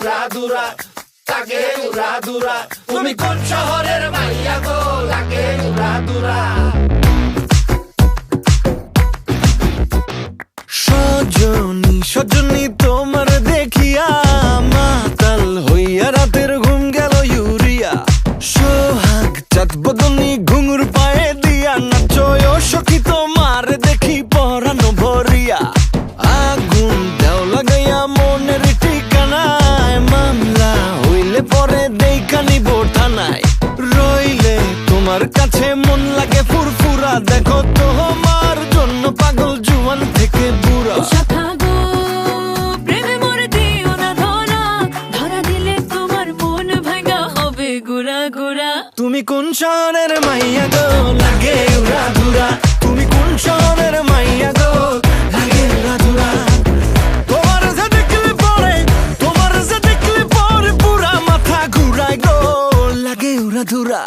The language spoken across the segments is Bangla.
উড়া দুরা লাগে তুমি কোন শহরের মাইয়া গো? লাগে উড়া দুরা। তুমি কোন শহরের মাইয়া গো? লাগে উড়া ধুরা। তুমি কোন শহরের মাইয়া গো? লাগে উড়া ধুরা। তোমার যে দেখলে পরে, তোমার যে দেখলে পরে পুরা মাথা ঘুরায় গো। লাগে উড়া ধুরা।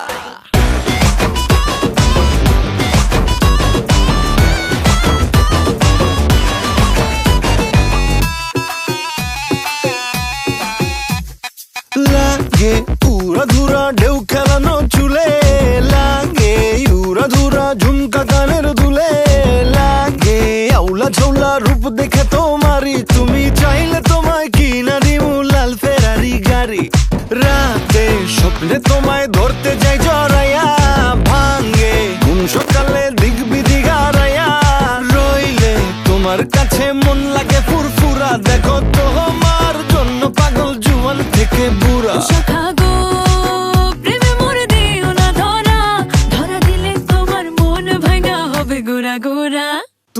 লাগে ধুরা ঢেউ খেলানো চুলে লাগে উড়া ধুরা ঝুমকা কানের দুলে লাগে। আউলা ঝৌলা রূপ দেখে তোমারি তুমি চাইলে তোমায় কিনা দিমু লাল ফেরারি গাড়ি। রাতে স্বপ্নে তোমায় ধরতে যাই জড়াইয়া ভাঙ্গে ঘুম সকালে দিক বিধি গারাইয়া রইলে তোমার কাছে মন লাগে ফুরফুরা। দেখো তোমার জন্য পাগল জুয়ান থেকে বুড়া।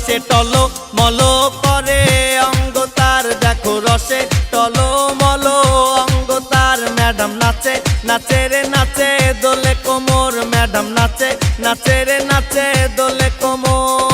রসে টল মল করে অঙ্গ তার দেখো রসে টল মল অঙ্গ তার। ম্যাডাম নাচে নাচে রে নাচে দোলে কোমর। ম্যাডাম নাচে নাচে রে নাচে দোলে কোমর।